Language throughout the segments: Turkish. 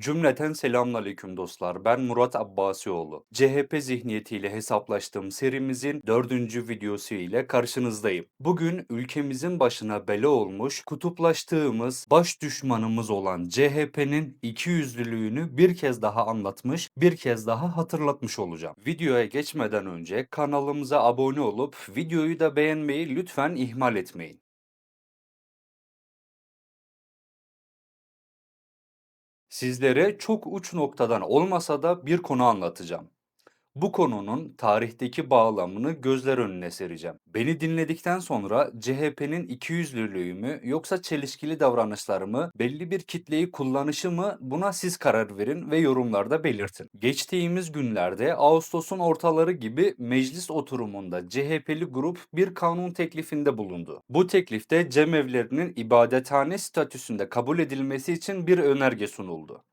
Cümleten selamünaleyküm dostlar. Ben Murat Abbasioğlu. CHP zihniyetiyle hesaplaştığım serimizin dördüncü videosu ile karşınızdayım. Bugün ülkemizin başına bela olmuş, kutuplaştığımız, baş düşmanımız olan CHP'nin ikiyüzlülüğünü bir kez daha anlatmış, bir kez daha hatırlatmış olacağım. Videoya geçmeden önce kanalımıza abone olup videoyu da beğenmeyi lütfen ihmal etmeyin. Sizlere çok uç noktadan olmasa da bir konu anlatacağım. Bu konunun tarihteki bağlamını gözler önüne sereceğim. Beni dinledikten sonra CHP'nin ikiyüzlülüğü mü yoksa çelişkili davranışları mı, belli bir kitleyi kullanışı mı buna siz karar verin ve yorumlarda belirtin. Geçtiğimiz günlerde Ağustos'un ortaları gibi meclis oturumunda CHP'li grup bir kanun teklifinde bulundu. Bu teklifte cemevlerinin ibadethane statüsünde kabul edilmesi için bir önerge sunuldu.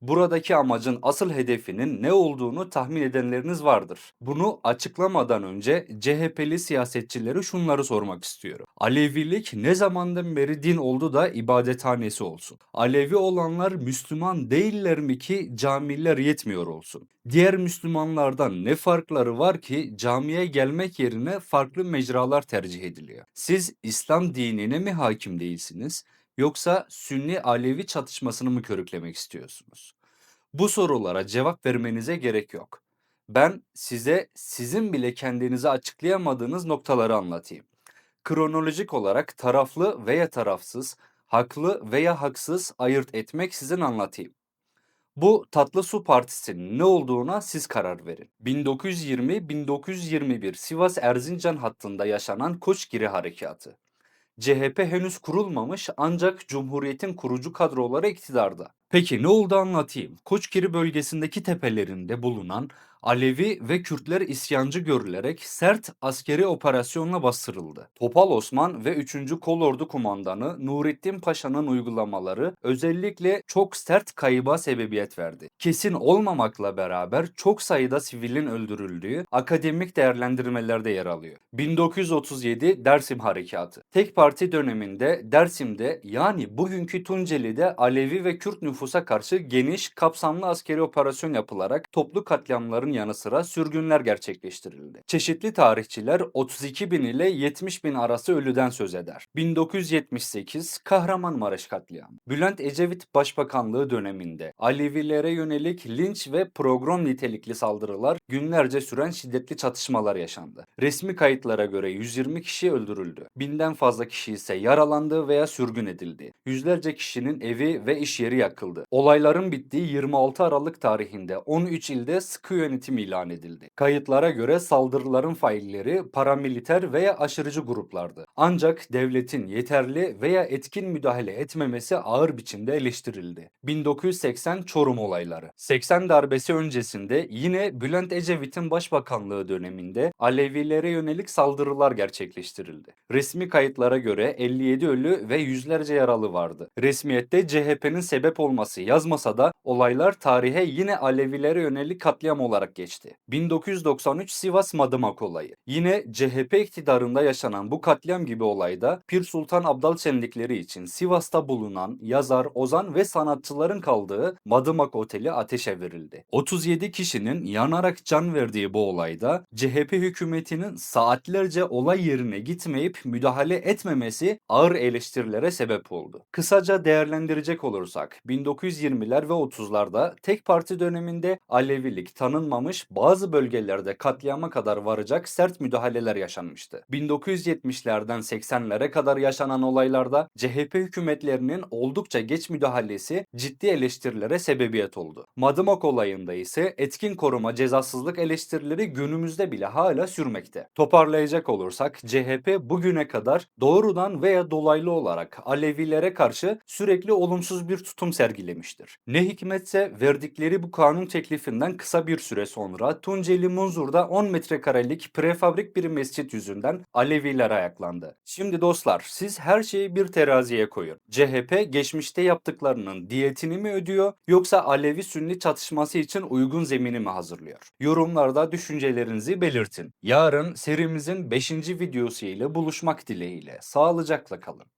Buradaki amacın asıl hedefinin ne olduğunu tahmin edenleriniz vardır. Bunu açıklamadan önce CHP'li siyasetçileri şunları sormak istiyorum. Alevilik ne zamandan beri din oldu da ibadethanesi olsun? Alevi olanlar Müslüman değiller mi ki camiler yetmiyor olsun? Diğer Müslümanlardan ne farkları var ki camiye gelmek yerine farklı mecralar tercih ediliyor? Siz İslam dinine mi hakim değilsiniz? Yoksa Sünni Alevi çatışmasını mı körüklemek istiyorsunuz? Bu sorulara cevap vermenize gerek yok. Ben size sizin bile kendinize açıklayamadığınız noktaları anlatayım. Kronolojik olarak taraflı veya tarafsız, haklı veya haksız ayırt etmek sizin anlatayım. Bu Tatlı Su Partisi'nin ne olduğuna siz karar verin. 1920-1921 Sivas Erzincan hattında yaşanan Koçgiri Harekatı. CHP henüz kurulmamış ancak Cumhuriyet'in kurucu kadroları iktidarda. Peki ne oldu anlatayım. Koçgiri bölgesindeki tepelerinde bulunan Alevi ve Kürtler isyancı görülerek sert askeri operasyonla bastırıldı. Topal Osman ve 3. Kolordu Kumandanı Nurettin Paşa'nın uygulamaları özellikle çok sert kayıba sebebiyet verdi. Kesin olmamakla beraber çok sayıda sivilin öldürüldüğü akademik değerlendirmelerde yer alıyor. 1937 Dersim Harekatı. Tek parti döneminde Dersim'de yani bugünkü Tunceli'de Alevi ve Kürt nüfusa karşı geniş, kapsamlı askeri operasyon yapılarak toplu katliamların yanı sıra sürgünler gerçekleştirildi. Çeşitli tarihçiler 32 bin ile 70 bin arası ölüden söz eder. 1978 Kahramanmaraş katliamı. Bülent Ecevit Başbakanlığı döneminde Alevilere yönelik linç ve program nitelikli saldırılar günlerce süren şiddetli çatışmalar yaşandı. Resmi kayıtlara göre 120 kişi öldürüldü. Binden fazla kişi ise yaralandı veya sürgün edildi. Yüzlerce kişinin evi ve iş yeri yakıldı. Olayların bittiği 26 Aralık tarihinde 13 ilde sıkı yönetim ilan edildi. Kayıtlara göre saldırıların failleri paramiliter veya aşırıcı gruplardı. Ancak devletin yeterli veya etkin müdahale etmemesi ağır biçimde eleştirildi. 1980 Çorum olayları. 80 darbesi öncesinde yine Bülent Ecevit'in başbakanlığı döneminde Alevilere yönelik saldırılar gerçekleştirildi. Resmi kayıtlara göre 57 ölü ve yüzlerce yaralı vardı. Resmiyette CHP'nin sebep olması yazmasa da olaylar tarihe yine Alevilere yönelik katliam olarak geçti. 1993 Sivas Madımak olayı. Yine CHP iktidarında yaşanan bu katliam gibi olayda Pir Sultan Abdal şenlikleri için Sivas'ta bulunan yazar, ozan ve sanatçıların kaldığı Madımak Oteli ateşe verildi. 37 kişinin yanarak can verdiği bu olayda CHP hükümetinin saatlerce olay yerine gitmeyip müdahale etmemesi ağır eleştirilere sebep oldu. Kısaca değerlendirecek olursak 1920'ler ve 30'larda tek parti döneminde Alevilik tanınmamış bazı bölgelerde katliama kadar varacak sert müdahaleler yaşanmıştı. 1970'lerden 80'lere kadar yaşanan olaylarda CHP hükümetlerinin oldukça geç müdahalesi ciddi eleştirilere sebebiyet oldu. Madımak olayında ise etkin koruma cezasızlık eleştirileri günümüzde bile hala sürmekte. Toparlayacak olursak CHP bugüne kadar doğrudan veya dolaylı olarak Alevilere karşı sürekli olumsuz bir tutum sergilemiştir. Ne hikmetse verdikleri bu kanun teklifinden kısa bir süre sonra Tunceli Munzur'da 10 metrekarelik prefabrik bir mescit yüzünden Aleviler ayaklandı. Şimdi dostlar siz her şeyi bir teraziye koyun. CHP geçmişte yaptıklarının diyetini mi ödüyor yoksa Alevi Sünni çatışması için uygun zemini mi hazırlıyor? Yorumlarda düşüncelerinizi belirtin. Yarın serimizin 5. videosu ile buluşmak dileğiyle. Sağlıcakla kalın.